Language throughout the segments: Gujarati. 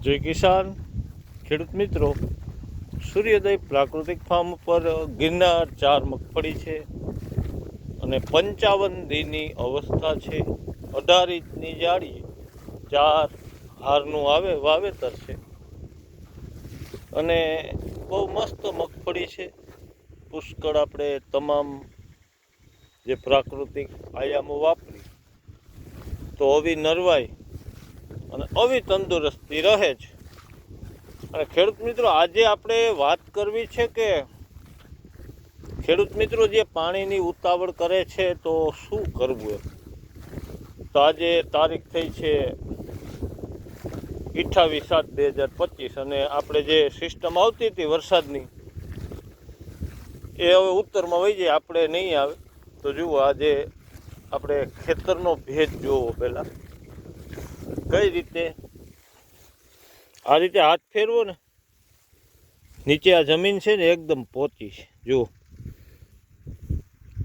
જય કિસાન. ખેડૂત મિત્રો, સૂર્યોદય પ્રાકૃતિક ફાર્મ પર ગિરનાર ચાર મગફળી છે અને પંચાવન દીની અવસ્થા છે. અઢાર ઇંચની જાળી ચાર હારનું આવે, વાવેતર છે. અને બહુ મસ્ત મગફળી છે. પુષ્કળ આપણે તમામ જે પ્રાકૃતિક આયામો વાપરી. તો આવી નરવાઈ અને આવી તંદુરસ્તી રહે છે અને ખેડૂત મિત્રો, આજે આપણે વાત કરવી છે કે ખેડૂત મિત્રો જે પાણીની ઉતાવળ કરે છે, તો શું કરવું એમ? તો આજે તારીખ થઈ છે અઠ્ઠાવીસ સાત બે હજાર પચીસ અને આપણે જે સિસ્ટમ આવતી હતી વરસાદની, એ હવે ઉત્તરમાં વહી જાય, આપણે નહીં આવે. તો જુઓ, આજે આપણે ખેતરનો ભેજ જોવો પહેલાં. કઈ રીતે? આ રીતે હાથ ફેરવો ને, નીચે આ જમીન છે ને એકદમ પોચી છે. જુઓ.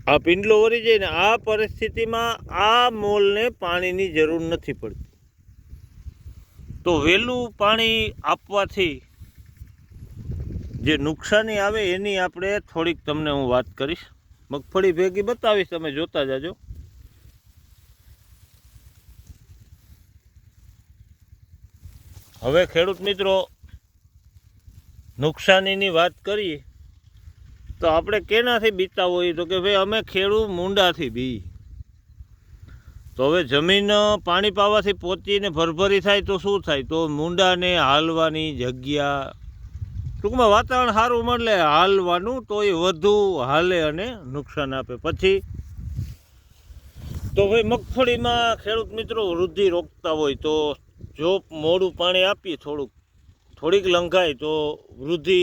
આ પિંડલો વળી જાય ને, આ પરિસ્થિતિમાં આ મોલને પાણીની જરૂર નથી પડતી. તો વહેલું પાણી આપવાથી જે નુકસાની આવે એની આપણે થોડીક તમને હું વાત કરીશ. મગફળી ભેગી બતાવીશ, તમે જોતા જાજો. હવે ખેડૂત મિત્રો, નુકસાનીની વાત કરીએ, તો આપણે કેનાથી બીતા હોઈએ? તો કે ભાઈ અમે ખેડૂત મૂંડાથી બી. તો હવે જમીન પાણી પાવાથી પહોંચીને ભરભરી થાય તો શું થાય? તો મૂંડાને હાલવાની જગ્યા, ટૂંકમાં વાતાવરણ સારું મળે, હાલવાનું તો એ વધુ હાલે અને નુકસાન આપે. પછી, તો ભાઈ મગફળીમાં ખેડૂત મિત્રો વૃદ્ધિ રોકતા હોય તો જો મોડું પાણી આપીએ થોડુંક, થોડીક લંઘાય તો વૃદ્ધિ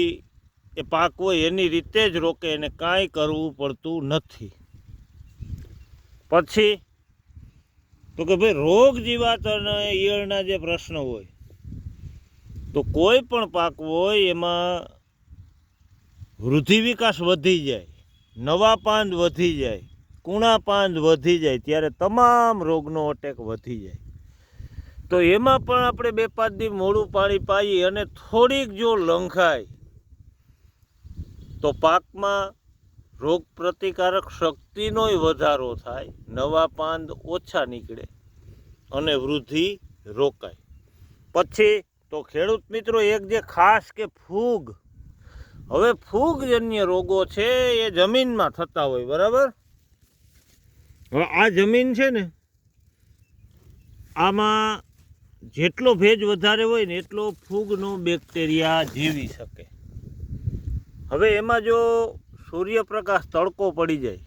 એ પાક હોય એની રીતે જ રોકે એને કાંઈ કરવું પડતું નથી. પછી, તો કે ભાઈ રોગ જીવાત અને ઈયળના જે પ્રશ્ન હોય, તો કોઈ પણ પાક હોય એમાં વૃદ્ધિ વિકાસ વધી જાય, નવા પાંદ વધી જાય, કૂણા પાંદ વધી જાય, ત્યારે તમામ રોગનો અટેક વધી જાય. તો એમાં પણ આપણે બે પાંચ દી મોડું પાણી પાઈએ અને થોડીક જો લંખાય તો પાકમાં રોગ પ્રતિકારક શક્તિનોય વધારો થાય, નવા પાંદ ઓછા નીકળે અને વૃદ્ધિ રોકાય. પછી તો ખેડૂત મિત્રો, એક જે ખાસ કે ફૂગ, હવે ફૂગજન્ય રોગો છે એ જમીનમાં થતા હોય, બરાબર? હવે આ જમીન છે ને, આમાં જેટલો ભેજ વધારે હોય ને એટલો ફૂગનો બેક્ટેરિયા જીવી શકે. હવે એમાં જો સૂર્યપ્રકાશ તડકો પડી જાય,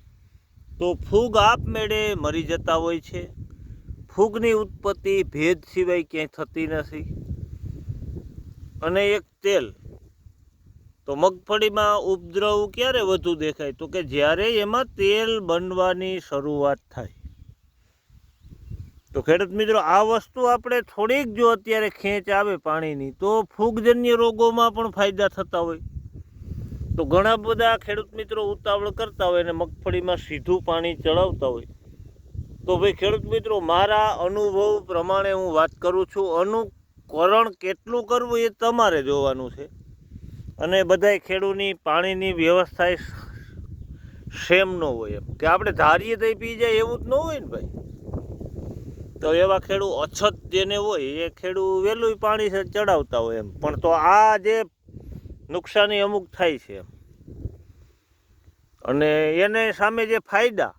તો ફૂગ આપમેળે મરી જતા હોય છે. ફૂગની ઉત્પત્તિ ભેજ સિવાય ક્યાંય થતી નથી. અને એક તેલ, તો મગફળીમાં ઉપદ્રવ ક્યારે વધુ દેખાય? તો કે જ્યારે એમાં તેલ બનવાની શરૂઆત થાય. તો ખેડૂત મિત્રો, આ વસ્તુ આપણે થોડીક જો અત્યારે ખેંચ આવે પાણીની, તો ફૂગજન્ય રોગોમાં પણ ફાયદા થતા હોય. તો ઘણા બધા ખેડૂત મિત્રો ઉતાવળ કરતા હોય અને મગફળીમાં સીધું પાણી ચડાવતા હોય. તો ભાઈ ખેડૂત મિત્રો, મારા અનુભવ પ્રમાણે હું વાત કરું છું, અનુકરણ કેટલું કરવું એ તમારે જોવાનું છે. અને બધાય ખેડૂતની પાણીની વ્યવસ્થા સેમ ન હોય એમ. કે આપણે ધારીએ તો પી જાય એવું જ ન હોય ને ભાઈ? તો એવા ખેડૂત અછત જેને હોય, એ ખેડૂત વહેલું પાણી ચડાવતા હોય એમ. પણ તો આ જે નુકસાની અમુક થાય છે અને એને સામે જે ફાયદા,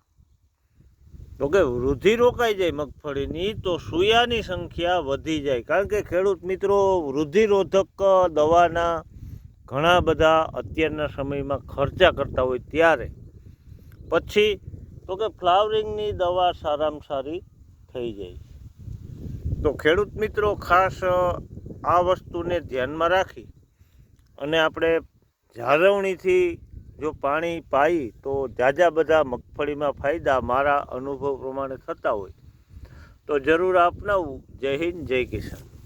તો કે વૃદ્ધિ રોકાઈ જાય મગફળીની, તો સુયાની સંખ્યા વધી જાય. કારણ કે ખેડૂત મિત્રો, વૃદ્ધિરોધક દવાના ઘણા બધા અત્યારના સમયમાં ખર્ચા કરતા હોય ત્યારે. પછી, તો કે ફ્લાવરિંગની દવા સારામાં સારી થઈ જાય. તો ખેડૂત મિત્રો, ખાસ આ વસ્તુને ધ્યાનમાં રાખી અને આપણે જાળવણીથી જો પાણી પાઈ તો જાજા બધા મગફળીમાં ફાયદા મારા અનુભવ પ્રમાણે થતા હોય. તો જરૂર અપનાવવું જય હિન્દ, જય કિસાન.